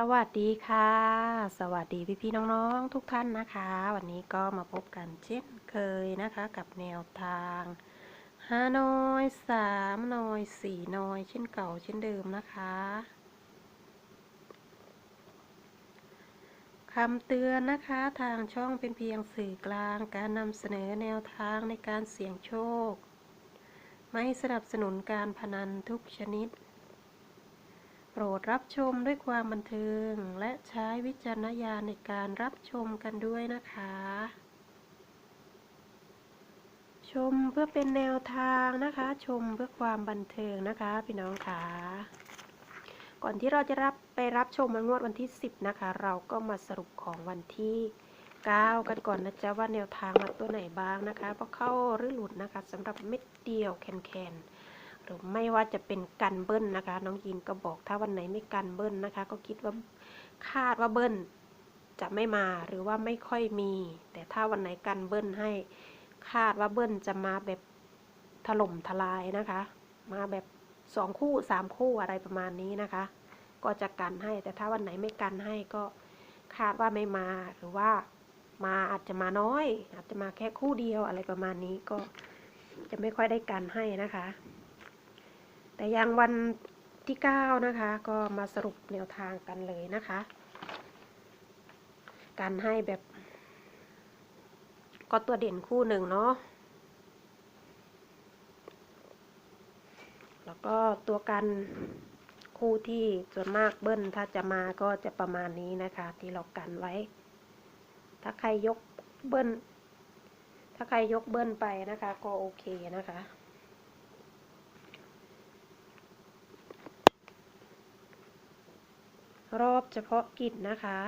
สวัสดีค่ะ สวัสดีพี่ๆน้องๆ ทุกท่านนะคะ วันนี้ก็มาพบกันเช่นเคยนะคะ กับแนวทางห้าน้อยสามน้อยสี่น้อยเช่นเก่าเช่นเดิมนะคะคำเตือนนะคะทางช่องเป็นเพียงสื่อกลางการนำเสนอแนวทางในการเสี่ยงโชค ไม่สนับสนุนการพนันทุกชนิด ปรดรับชมด้วยความบันเทิง และใช้วิจารณญาณในการรับชมกันด้วยนะคะ ชมเพื่อเป็นแนวทางนะคะ ชมเพื่อความบันเทิงนะคะ พี่น้องค่ะก่อนที่เราจะรับไปรับชมงวดวันที่ 10 นะคะ เราก็มาสรุปของวันที่9กันก่อนนะจ๊ะว่าแนวทางมาตัวไหนบ้างนะคะเพราะเข้าหรือหลุดนะคะสำหรับเม็ดเดียวแคนๆ หรือไม่ว่าจะเป็นกันเบิ้ลนะคะ น้องยินก็บอกถ้าวันไหนไม่กันเบิ้ลนะคะ ก็คิดว่าคาดว่าเบิ้ลจะไม่มาหรือว่าไม่ค่อยมี แต่ถ้าวันไหนกันเบิ้ลให้คาดว่าเบิ้ลจะมาแบบถล่มทลายนะคะ มาแบบสองคู่สามคู่อะไรประมาณนี้นะคะ ก็จะกันให้แต่ถ้าวันไหนไม่กันให้ก็คาดว่าไม่มาหรือว่ามาอาจจะมาน้อย อาจจะมาแค่คู่เดียวอะไรประมาณนี้ก็จะไม่ค่อยได้กันให้นะคะ แต่ยังวันที่9นะคะ ก็มาสรุปแนวทางกันเลยนะคะ การให้แบบ ก็ตัวเด่นคู่หนึ่งเนาะแล้วก็ตัวกันคู่ที่ส่วนมากเบิ้ลถ้าจะมาก็จะประมาณนี้นะคะ ที่เรากันไว้ ถ้าใครยกเบิ้ลถ้าใครยกเบิ้ลไปนะคะ ก็โอเคนะคะ รอบเฉพาะกิจนะคะ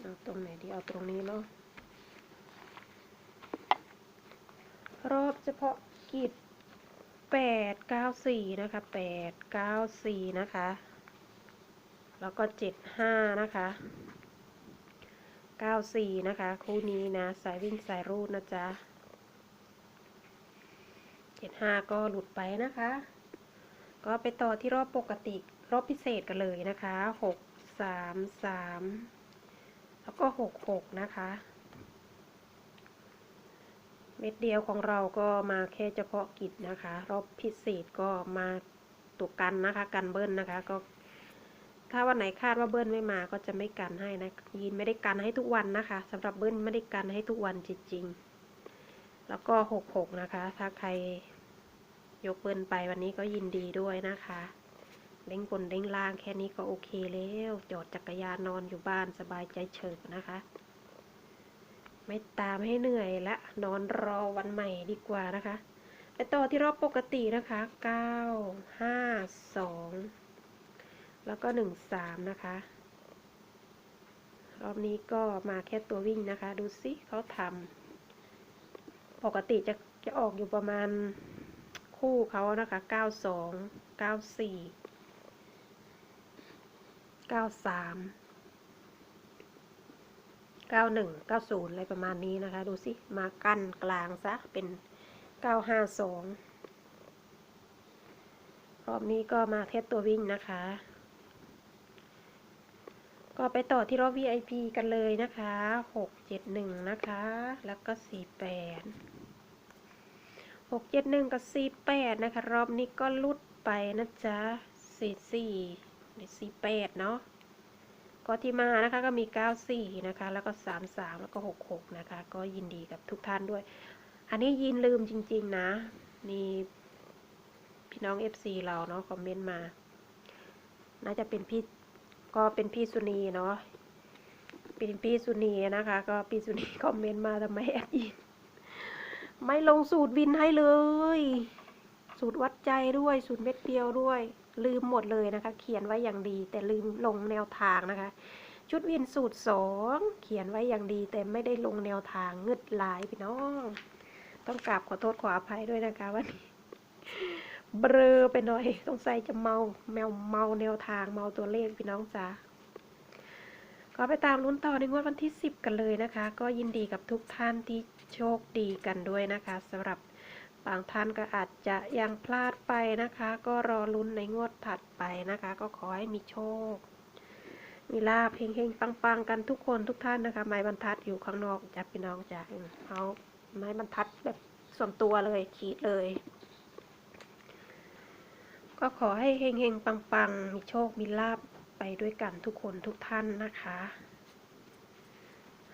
เอาตรงไหนดี เอาตรงนี้เนาะ รอบเฉพาะกิจแปดเก้าสี่นะคะแปดเก้าสี่นะคะ แล้วก็เจ็ดห้านะคะเก้าสี่นะคะ คู่นี้นะ สายวิ่งสายรูดนะจ๊ะ เจ็ดห้าก็หลุดไปนะคะ ก็ไปต่อที่รอบปกติรอบพิเศษกันเลยนะคะหกสามสามแล้วก็หกหกนะคะ เม็ดเดียวของเราก็มาแค่เฉพาะกิจนะคะ รอบพิเศษก็มาตัวกันนะคะกันเบิ้ลนะคะก็ถ้าวันไหนคาดว่าเบิ้ลไม่มาก็จะไม่กันให้นะยินไม่ได้กันให้ทุกวันนะคะสำหรับเบิ้ลไม่ได้กันให้ทุกวันจริงๆ แล้วก็หกหกนะคะ ถ้าใครยกเบิ้ลไปวันนี้ก็ยินดีด้วยนะคะเด้งบนเด้งล่างแค่นี้ก็โอเคแล้วจอดจักรยานนอนอยู่บ้านสบายใจเฉิบนะคะ ไม่ตามให้เหนื่อยและนอนรอวันใหม่ดีกว่านะคะ ไปต่อที่รอบปกตินะคะเก้าห้าสองแล้วก็หนึ่งสามนะคะ รอบนี้ก็มาแค่ตัววิ่งนะคะ ดูสิเขาทำ ปกติจะจะออกอยู่ประมาณคู่เขานะคะเก้าสองเก้าสี่เก้าสามเก้าหนึ่งเก้าศูนย์อะไรประมาณนี้นะคะ ดูสิ มากั้นกลางซะ เป็นเก้าห้าสองรอบนี้ก็มาแค่ตัววิ่งนะคะ ก็ไปต่อที่รอบ VIP กันเลยนะคะหกเจ็ดหนึ่งนะคะ แล้วก็สี่แปด หกเจ็ดหนึ่งกับสี่แปดนะคะ รอบนี้ก็ลุดไปนะจ๊ะสี่สี่สี่แปดเนาะก็ที่มานะคะก็มี 94 นะคะ แล้วก็ 33 แล้วก็ 66 นะคะ ก็ยินดีกับทุกท่านด้วย อันนี้ยินลืมจริง ๆ นะ มีพี่น้อง FC เราเนาะคอมเมนต์มา น่าจะเป็นพี่ก็เป็นพี่สุนีเนาะ เป็นพี่สุนีนะคะ ก็พี่สุนีคอมเมนต์มาทำไมแอดยิน ไม่ลงสูตรวินให้เลย สูตรวัดใจด้วย สูตรเม็ดเดียวด้วย ลืมหมดเลยนะคะ เขียนไว้อย่างดี แต่ลืมลงแนวทางนะคะ ชุดวินสูตรสองเขียนไว้อย่างดี แต่ไม่ได้ลงแนวทางเงึดหลายพี่น้อง ต้องกราบขอโทษขออภัยด้วยนะคะวันนี้เบลอไปหน่อยต้องใส่จะเมาแมวเมาแนวทางเมาตัวเลขพี่น้องจ้า ก็ไปตามลุ้นต่อในงวดวันที่ 10 กันเลยนะคะ ก็ยินดีกับทุกท่านที่โชคดีกันด้วยนะคะสำหรับบางท่านก็อาจจะยังพลาดไปนะคะ ก็รอลุ้นในงวดถัดไปนะคะ ก็ขอให้มีโชค มีลาบเฮงๆปังๆ กันทุกคนทุกท่านนะคะ ไม้บรรทัดอยู่ข้างนอกจับพี่น้องจ้ะเอาไม้บรรทัดแบบส่วนตัวเลยขีดเลย ก็ขอให้เฮงๆปังๆ มีโชคมีลาบ ไปด้วยกันทุกคนทุกท่านนะคะ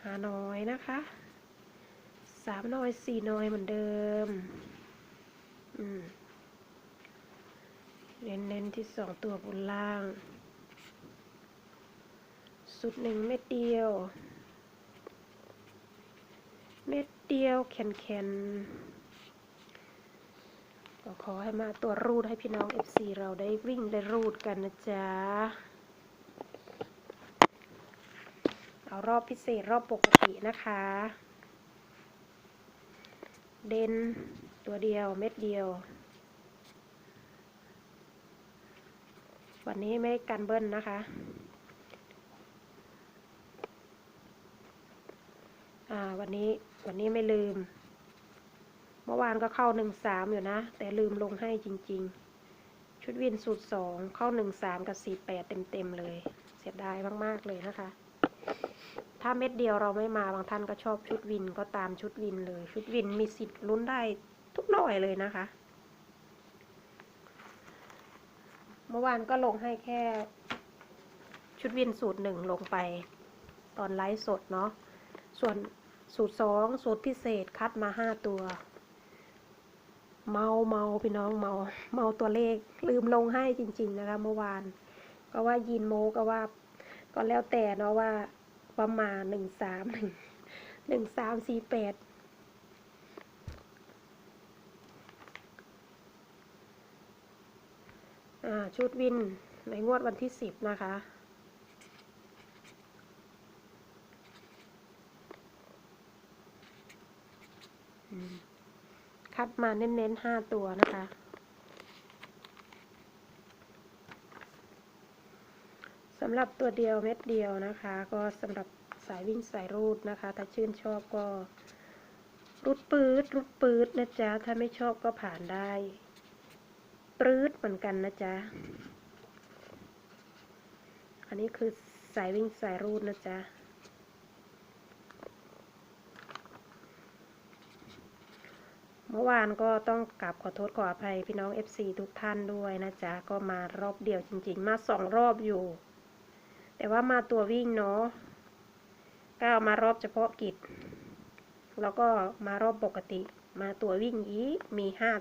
หาน้อยนะคะสามน้อยสี่น้อยเหมือนเดิมอืมเน้นเน้นๆที่สองตัวบนล่าง สุดหนึ่งเม็ดเดียว เม็ดเดียวแข็งแข็งๆก็ขอให้มาตัวรูดให้พี่น้อง FC เราได้วิ่งได้รูดกันนะจ๊ะ เอา รอบพิเศษรอบปกตินะคะ เด่นตัวเดียวเม็ดเดียว วันนี้ไม่ได้กันเบิ้ลนะคะอ่าวันนี้วันนี้ไม่ลืม เมื่อวานก็เข้าหนึ่งสามอยู่นะ แต่ลืมลงให้จริง ๆ ชุดวินสูตรสองเข้าหนึ่งสามกับสี่แปดเต็ม ๆ เลย เสียดายมาก ๆ เลยนะคะ ถ้าเม็ดเดียวเราไม่มาบางท่านก็ชอบชุดวินก็ตามชุดวินเลย ชุดวินมีสิทธิ์ลุ้นได้ทุกหน่อยเลยนะคะ เมื่อวานก็ลงให้แค่ ชุดวินสูตรหนึ่งลงไปตอนไลฟ์สดเนาะส่วนสูตรสองสูตรพิเศษคัดมาห้าตัว เมาเมาพี่น้องเมาเมาตัวเลขลืมลงให้จริง ๆ นะคะ เมื่อวาน ก็ว่ายินโมก็ว่าก็แล้วแต่เนาะว่า ประมาณหนึ่งสามหนึ่งหนึ่งสามสี่แปดชุดวินในงวดวันที่สิบนะคะอืมคัดมาเน้นๆห้าตัวนะคะำหรับตัวเดียวเม็ดเดียวนะคะ ก็สำหรับสายวิ่งสายรูดนะคะ ถ้าชื่นชอบก็รุดปืดรุดปืดนะจ๊ะ ถ้าไม่ชอบก็ผ่านได้ปรืดเหมือนกันนะจ๊ะ อันนี้คือสายวิ่งสายรูดนะจ๊ะเมื่อวานก็ต้องกราบขอโทษขออภัยพี่น้อง FC ทุกท่านด้วยนะจ๊ะ ก็มารอบเดียวจริง ๆ มาสองรอบอยู่ แต่ว่ามาตัววิ่งเนาะก้าวมารอบเฉพาะกิจ แล้วก็มารอบปกติ มาตัววิ่งอีกมีห้า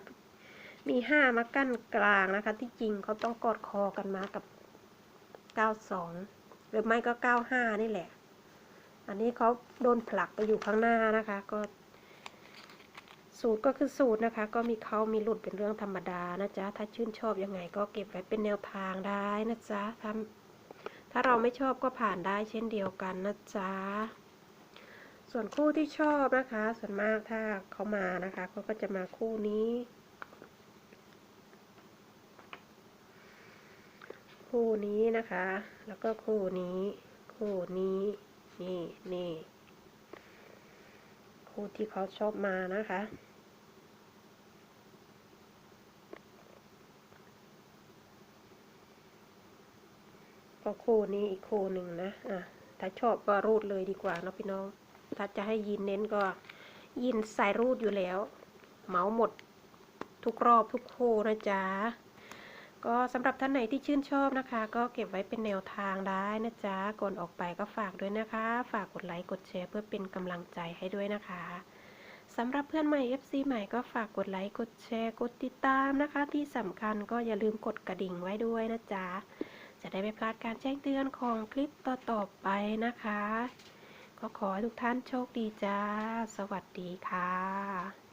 มีห้ามากั้นกลางนะคะ ที่จริงเขาต้องกอดคอกันมากับเก้าสองหรือไม่ก็เก้าห้านี่แหละ อันนี้เขาโดนผลักไปอยู่ข้างหน้านะคะ ก็สูตรก็คือสูตรนะคะ ก็มีเขามีหลุดเป็นเรื่องธรรมดานะจ๊ะ ถ้าชื่นชอบยังไงก็เก็บไว้เป็นแนวทางได้นะจ๊ะถ้า ถ้าเราไม่ชอบก็ผ่านได้เช่นเดียวกันนะจ๊ะ ส่วนคู่ที่ชอบนะคะ ส่วนมากถ้าเขามานะคะเขาก็จะมาคู่นี้ คู่นี้นะคะ แล้วก็คู่นี้ คู่นี้ นี่นี่คู่ที่เขาชอบมานะคะ ก็คู่นี้อีกคู่หนึ่งนะอะถ้าชอบก็รูดเลยดีกว่าเนาะพี่น้อง ถ้าจะให้ยินเน้นก็ยินสายรูดอยู่แล้ว เหมาหมดทุกรอบทุกคู่นะจ๊ะก็สำหรับท่านไหนที่ชื่นชอบนะคะ ก็เก็บไว้เป็นแนวทางได้นะจ๊ะก่อนออกไปก็ฝากด้วยนะคะ ฝากกดไลค์กดแชร์เพื่อเป็นกำลังใจให้ด้วยนะคะสำหรับเพื่อนใหม่ FC ใหม่ก็ฝากกดไลค์กดแชร์กดติดตามนะคะ ที่สำคัญก็อย่าลืมกดกระดิ่งไว้ด้วยนะจ๊ะ จะได้ไม่พลาดการแจ้งเตือนของคลิปต่อๆไปนะคะ ก็ขอให้ทุกท่านโชคดีจ้า สวัสดีค่ะ